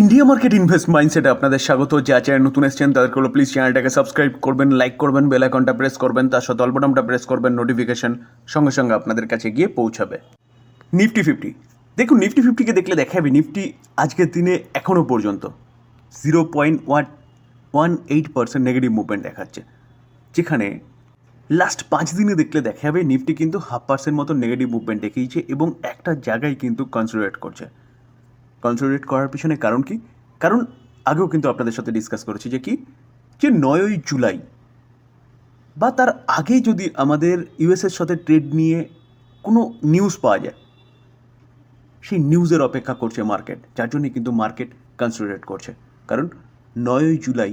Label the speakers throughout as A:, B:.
A: India market invest মাইন্ডসেটে আপনাদের স্বাগত। যা চ্যানেল নতুন এসেছেন, তাদেরকে হলো প্লিজ চ্যানেলটাকে সাবস্ক্রাইব করবেন লাইক করবেন বেল আইকনটা প্রেস করবেন, তার সাথে অল্পটামটা প্রেস করবেন নোটিফিকেশন সঙ্গে সঙ্গে আপনাদের কাছে গিয়ে পৌঁছাবে। নিফটি ফিফটি দেখুন নিফটি ফিফটিকে দেখলে দেখাবে নিফটি আজকের দিনে এখনও পর্যন্ত zero point one one eight percent negative movement দেখাচ্ছে। যেখানে লাস্ট পাঁচ দিনে দেখলে দেখা যাবে নিফটি কিন্তু হাফ পার্সেন্ট মতো নেগেটিভ মুভমেন্ট দেখিয়েছে এবং একটা জায়গায় কিন্তু কনসিডারেট করছে। কনসিডারেট করার পিছনে কারণ কি? কারণ আগেও কিন্তু আপনাদের সাথে ডিসকাস করেছি যে কি? যে নয়ই জুলাই বা তার আগে যদি আমাদের ইউএসের সাথে ট্রেড নিয়ে কোনো নিউজ পাওয়া যায়, সেই নিউজের অপেক্ষা করছে মার্কেট যার জন্যে কিন্তু মার্কেট কনসিডারেট করছে। কারণ নয়ই জুলাই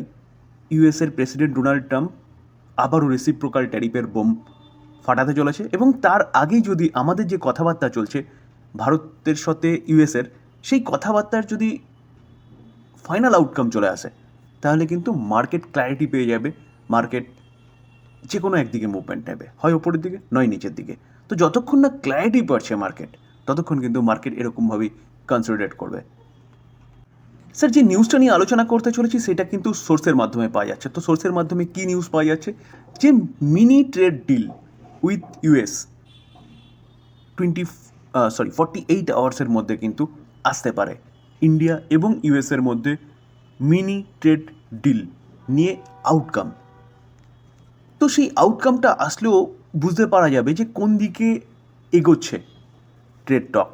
A: ইউএসের প্রেসিডেন্ট ডোনাল্ড ট্রাম্প আবারও রেসিপ্রোকাল ট্যারিফের বোম ফাটাতে চলেছে এবং তার আগেই যদি আমাদের যে কথাবার্তা চলছে, ভারতের সাথে ইউএসের সেই কথাবার্তার যদি ফাইনাল আউটকাম চলে আসে, তাহলে কিন্তু মার্কেট ক্ল্যারিটি পেয়ে যাবে। মার্কেট যে কোনো একদিকে মুভমেন্ট নেবে। হয় ওপরের দিকে, নয় নিচের দিকে। তো যতক্ষণ না ক্ল্যারিটি পাচ্ছে মার্কেট ততক্ষণ কিন্তু মার্কেট এরকমভাবেই কনসিডারেট করবে। স্যার যে নিউজটা নিয়ে আলোচনা করতে চলেছি, সেটা কিন্তু সোর্সের মাধ্যমে পাওয়া যাচ্ছে। তো সোর্সের মাধ্যমে কি নিউজ পাওয়া যাচ্ছে? যে mini trade deal with US twenty sorry forty eight আওয়ার্সের মধ্যে কিন্তু আসতে পারে। ইন্ডিয়া এবং ইউএসের মধ্যে মিনি ট্রেড ডিল নিয়ে আউটকাম তো সেই আউটকামটা আসলেও বুঝতে পারা যাবে যে কোন দিকে এগোচ্ছে ট্রেড টক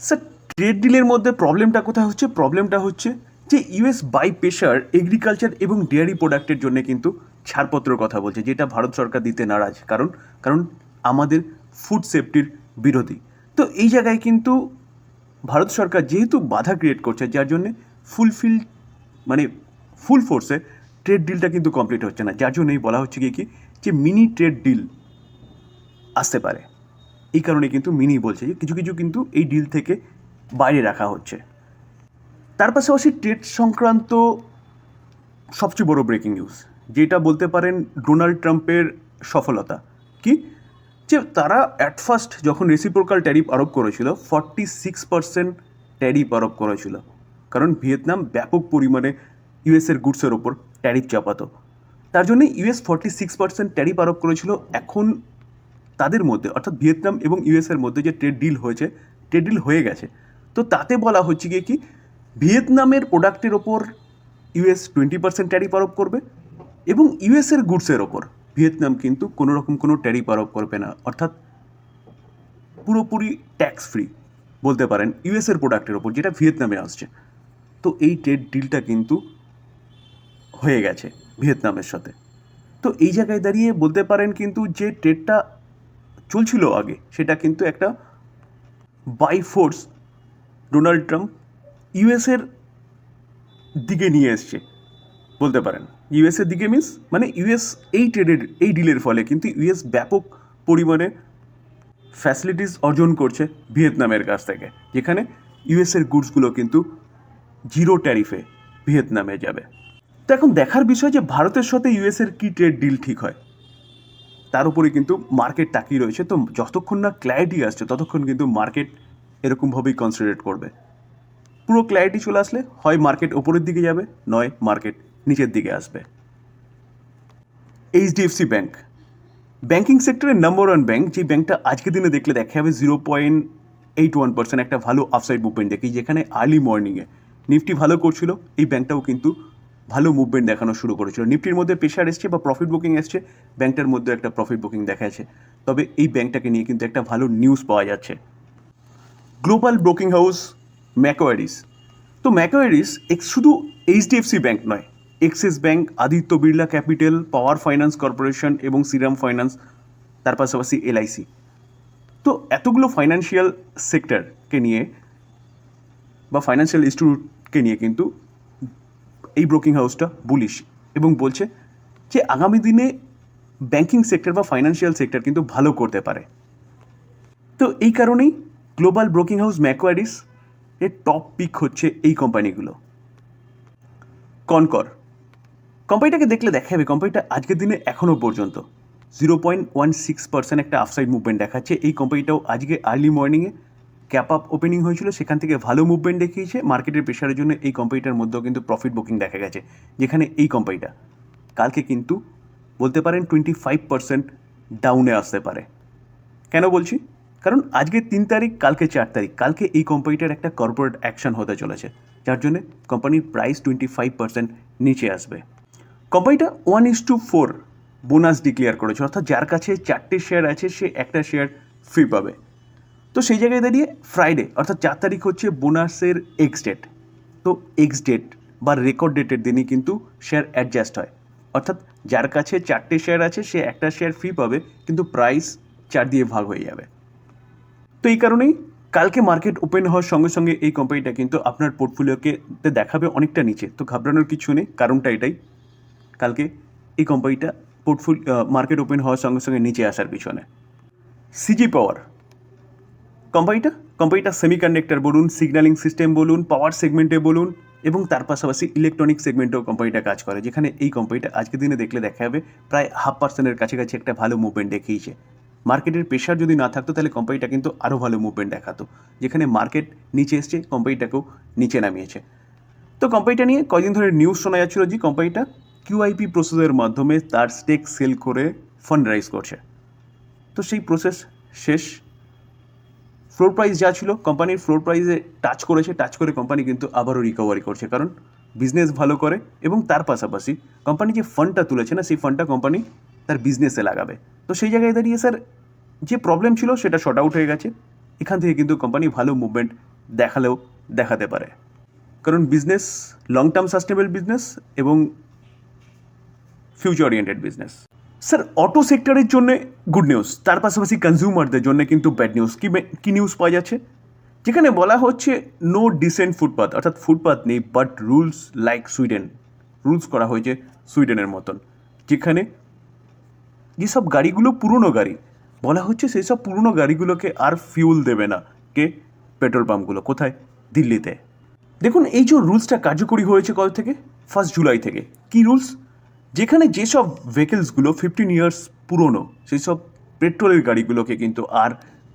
A: স্যার ট্রেড ডিলের মধ্যে প্রবলেমটা কোথায় হচ্ছে? প্রবলেমটা হচ্ছে যে ইউএস বাই প্রেশার এগ্রিকালচার এবং ডেয়ারি প্রোডাক্টের জন্য কিন্তু ছাড়পত্রের কথা বলছে, যেটা ভারত সরকার দিতে নারাজ। কারণ কারণ আমাদের ফুড সেফটির বিরোধী। তো এই জায়গায় কিন্তু ভারত সরকার যেহেতু বাধা ক্রিয়েট করছে, যার জন্যে ফুলফিল মানে ফুল ফোর্সে ট্রেড ডিলটা কিন্তু কমপ্লিট হচ্ছে না। যার জন্যই বলা হচ্ছে কি কি, যে মিনি ট্রেড ডিল আসতে পারে। এই কারণে কিন্তু মিনি বলছে যে কিছু কিছু কিন্তু এই ডিল থেকে বাইরে রাখা হচ্ছে। তার পাশাপাশি ট্রেড সংক্রান্ত সবচেয়ে বড় ব্রেকিং নিউজ যেটা বলতে পারেন ডোনাল্ড ট্রাম্পের সফলতা। কি? যে তারা অ্যাট ফার্স্ট যখন রেসিপ্রোকাল ট্যারিফ আরোপ করেছিল ফর্টি সিক্স পার্সেন্ট ট্যারিফ আরোপ করেছিল। কারণ ভিয়েতনাম ব্যাপক পরিমাণে ইউএসের গুডসের ওপর ট্যারিফ চাপাতো। তার জন্য US forty six percent tariff আরোপ করেছিল। এখন তাদের মধ্যে, অর্থাৎ ভিয়েতনাম এবং ইউএসের মধ্যে যে ট্রেড ডিল হয়েছে ট্রেড ডিল হয়ে গেছে। তো তাতে বলা হচ্ছে গিয়ে কি ভিয়েতনামের প্রোডাক্টের ওপর ইউএস টোয়েন্টি পার্সেন্ট ট্যারিফ আরোপ করবে এবং ইউএসের গুডসের ওপর ভিয়েতনাম কিন্তু কোনো রকম কোনো ট্যারিফ আরোপ করবে না। অর্থাৎ পুরোপুরি ট্যাক্স ফ্রি বলতে পারেন ইউএসের প্রোডাক্টের ওপর যেটা ভিয়েতনামে আসছে। তো এই ট্রেড ডিলটা কিন্তু হয়ে গেছে ভিয়েতনামের সাথে। তো এই জায়গায় দাঁড়িয়ে বলতে পারেন কিন্তু যে ট্রেডটা চলছিল আগে, সেটা কিন্তু একটা বাই ফোর্স ডোনাল্ড ট্রাম্প ইউএসের দিকে নিয়ে এসছে, বলতে পারেন। ইউএসের দিকে মিন্স মানে ইউএস এই ট্রেডের এই ডিলের ফলে কিন্তু ইউএস ব্যাপক পরিমাণে ফ্যাসিলিটিস অর্জন করছে ভিয়েতনামের কাছ থেকে। যেখানে ইউএসের গুডসগুলো কিন্তু জিরো ট্যারিফে ভিয়েতনামে যাবে। তো এখন দেখার বিষয় যে ভারতের সাথে ইউএসের কী ট্রেড ডিল ঠিক হয়? তার উপরে কিন্তু মার্কেট তাকিয়ে রয়েছে। তো যতক্ষণ না ক্ল্যারিটি আসছে, ততক্ষণ কিন্তু মার্কেট এরকমভাবেই কনসিডারেট করবে। পুরো ক্ল্যারিটি চলে আসলে হয় মার্কেট ওপরের দিকে যাবে, নয় মার্কেট নিচের দিকে আসবে। HDFC bank. ব্যাংকিং সেক্টরের নাম্বার ওয়ান ব্যাংক যে ব্যাংকটা আজকের দিনে দেখলে দেখা যাবে zero point eight one percent একটা ভালো আপসাইড মুভমেন্ট দেখি, যেখানে আর্লি মর্নিংয়ে নিফটি ভালো করছিল, এই ব্যাংকটাও কিন্তু ভালো মুভমেন্ট দেখানো শুরু করেছিল। নিফটির মধ্যে প্রেশার এসছে বা প্রফিট বুকিং এসছে, ব্যাংকটার মধ্যে একটা প্রফিট বুকিং দেখা যাচ্ছে। তবে এই ব্যাংকটাকে নিয়ে কিন্তু একটা ভালো নিউজ পাওয়া যাচ্ছে। গ্লোবাল ব্রোকিং হাউস ম্যাকোয়ারিস তো ম্যাকোয়ারিস এক্স শুধু এইচডিএফসি ব্যাংক নয় Axis bank Aditya Birla capital, power finance corporation এবং শ্রীরাম ফাইন্যান্স, তার পাশাপাশি এলআইসি। তো এতগুলো ফাইন্যান্সিয়াল সেক্টরকে নিয়ে বা ফাইন্যান্সিয়াল ইনস্টিটিউটকে নিয়ে কিন্তু এই ব্রোকিং হাউসটা বুলিশ এবং বলছে যে আগামী দিনে ব্যাংকিং সেক্টর বা ফাইন্যান্সিয়াল সেক্টর কিন্তু ভালো করতে পারে। তো এই কারণেই গ্লোবাল ব্রোকিং হাউস ম্যাকোয়ারিস এর টপ পিক হচ্ছে এই কোম্পানিগুলো কনকর কোম্পানিটাকে দেখলে দেখা যাবে কোম্পানিটা আজকের দিনে এখনও পর্যন্ত। Zero point one six percent একটা আফসাইড মুভমেন্ট দেখাচ্ছে। এই কোম্পানিটাও আজকে আর্লি মর্নিংয়ে ক্যাপ আপ ওপেনিং হয়েছিল, সেখান থেকে ভালো মুভমেন্ট দেখিয়েছে। মার্কেটের প্রেশারের জন্য এই কোম্পানিটার মধ্যেও কিন্তু প্রফিট বুকিং দেখা গেছে, যেখানে এই কোম্পানিটা কালকে কিন্তু বলতে পারেন টোয়েন্টি ফাইভ পার্সেন্ট ডাউনে আসতে পারে। কেন বলছি? কারণ আজকে তিন তারিখ, কালকে চার তারিখ, কালকে এই কোম্পানিটার একটা কর্পোরেট অ্যাকশন হতে চলেছে। যার জন্য কোম্পানির প্রাইস টোয়েন্টি ফাইভ পার্সেন্ট নিচে আসবে। কোম্পানিটা one is to four bonus declare করেছে। অর্থাৎ যার কাছে চারটে শেয়ার আছে, সে একটা শেয়ার ফ্রি পাবে। তো সেই জায়গায় দাঁড়িয়ে ফ্রাইডে অর্থাৎ চার তারিখ হচ্ছে বোনাসের এক্স ডেট তো এক্স ডেট বা রেকর্ড ডেটের দিনই কিন্তু শেয়ার অ্যাডজাস্ট হয়। অর্থাৎ যার কাছে চারটে শেয়ার আছে, সে একটা শেয়ার ফ্রি পাবে, কিন্তু প্রাইস চার দিয়ে ভাগ হয়ে যাবে। তো এই কারণেই কালকে মার্কেট ওপেন হওয়ার সঙ্গে সঙ্গে এই কোম্পানিটা কিন্তু আপনার পোর্টফোলিওকে দেখাবে অনেকটা নিচে। তো ঘাবড়ানোর কিছু নেই, কারণটা এটাই। কালকে এই কোম্পানিটা পোর্টফোলিও মার্কেট ওপেন হওয়ার সঙ্গে সঙ্গে নিচে আসার পিছনে। সিজি পাওয়ার কোম্পানিটা কোম্পানিটা সেমিকন্ডাক্টর বলুন সিগন্যালিং সিস্টেম বলুন পাওয়ার সেগমেন্টে বলুন, এবং তার পাশাপাশি ইলেকট্রনিক সেগমেন্টেও কোম্পানিটা কাজ করে, যেখানে এই কোম্পানিটা আজকের দিনে দেখলে দেখা যাবে প্রায় হাফ পার্সেন্টের কাছাকাছি একটা ভালো মুভমেন্ট দেখিয়েছে। মার্কেটের প্রেশার যদি না থাকতো, তাহলে কোম্পানিটা কিন্তু আরও ভালো মুভমেন্ট দেখাতো, যেখানে মার্কেট নিচে এসছে কোম্পানিটাকেও নিচে নামিয়েছে। তো কোম্পানিটা নিয়ে কয়দিন ধরে নিউজ শোনা যাচ্ছিল যে কোম্পানিটা কিউআইপি প্রসেসের মাধ্যমে তার স্টেক সেল করে ফান্ড রাইজ করছে। তো সেই প্রসেস শেষ। ফ্লোর প্রাইস যা ছিল কোম্পানির ফ্লোর প্রাইসে টাচ করেছে। টাচ করে কোম্পানি কিন্তু আবারও রিকভারি করছে। কারণ বিজনেস ভালো করে এবং তার পাশাপাশি কোম্পানি যে ফান্ডটা তুলেছে না, সেই ফান্ডটা কোম্পানি তার বিজনেসে লাগাবে। তো সেই জায়গায় দাঁড়িয়ে স্যার যে প্রবলেম ছিল সেটা শর্ট আউট হয়ে গেছে। এখান থেকে কিন্তু কোম্পানি ভালো মুভমেন্ট দেখালেও দেখাতে পারে। কারণ business long term sustainable business এবং future oriented business sir auto সেক্টরের জন্য গুড নিউজ তার পাশাপাশি কনজিউমারদের জন্য কিন্তু ব্যাড নিউজ কী কী নিউজ পাওয়া যাচ্ছে? যেখানে বলা হচ্ছে নো ডিসেন্ট ফুটপাথ অর্থাৎ ফুটপাথ নেই but rules like Sweden rules করা হয়েছে সুইডেনের মতন। যেখানে যেসব গাড়িগুলো পুরনো গাড়ি, বলা হচ্ছে সেই সব পুরনো গাড়িগুলোকে আর ফিউল দেবে না, কে? পেট্রোল পাম্পগুলো কোথায়? দিল্লিতে। দেখুন, এই যে রুলসটা কার্যকরী হয়েছে কত থেকে? ফার্স্ট জুলাই থেকে। কি রুলস যেখানে যেসব ভেহিকেলসগুলো ফিফটিন ইয়ার্স পুরনো সেই সব পেট্রোলের গাড়িগুলোকে কিন্তু আর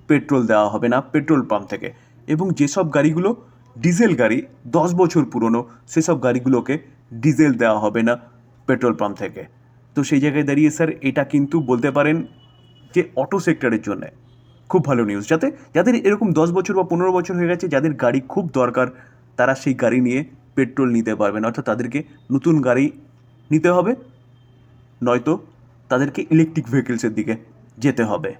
A: পেট্রোল দেওয়া হবে না পেট্রোল পাম্প থেকে। এবং যেসব গাড়িগুলো ডিজেল গাড়ি, দশ বছর পুরনো, সেসব গাড়িগুলোকে ডিজেল দেওয়া হবে না পেট্রোল পাম্প থেকে। তো সেই জায়গায় দাঁড়িয়ে স্যার এটা কিন্তু বলতে পারেন যে অটো সেক্টরের জন্য খুব ভালো নিউজ যাতে, যাদের এরকম দশ বছর বা পনেরো বছর হয়ে গেছে, যাদের গাড়ি খুব দরকার, তারা সেই গাড়ি নিয়ে পেট্রোল নিতে পারবেন অর্থাৎ তাদেরকে নতুন গাড়ি নিতে হবে নয়তো তাদেরকে ইলেকট্রিক ভেহিকেলসের দিকে যেতে হবে।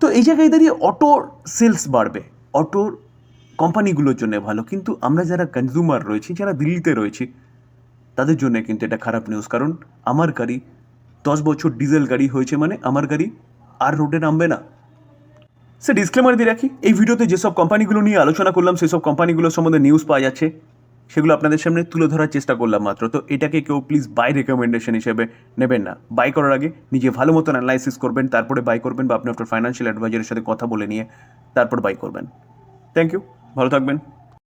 A: তো এই জায়গায় দাঁড়িয়ে অটো সেলস বাড়বে। অটোর কোম্পানিগুলোর জন্য ভালো। কিন্তু আমরা যারা কনজিউমার রয়েছি, যারা দিল্লিতে রয়েছি, তাদের জন্য কিন্তু এটা খারাপ নিউজ কারণ আমার গাড়ি দশ বছর ডিজেল গাড়ি হয়েছে মানে আমার গাড়ি আর রোডে নামবে না। সে ডিসক্লেমার দিয়ে রাখি, এই ভিডিওতে যেসব কোম্পানিগুলো নিয়ে আলোচনা করলাম, সেসব কোম্পানিগুলোর সম্বন্ধে নিউজ পাওয়া যাচ্ছে। সেগুলো আপনাদের সামনে তুলে ধরার চেষ্টা করলাম মাত্র। তো এটাকে কেউ প্লিজ বাই রেকমেন্ডেশন হিসেবে নেবেন না। বাই করার আগে নিজে ভালো মতন অ্যানালাইসিস করবেন, তারপরে বাই করবেন বা আপনি আপনার ফাইন্যান্সিয়াল অ্যাডভাইজারের সাথে কথা বলে নিয়ে তারপর বাই করবেন। থ্যাংক ইউ ভালো থাকবেন।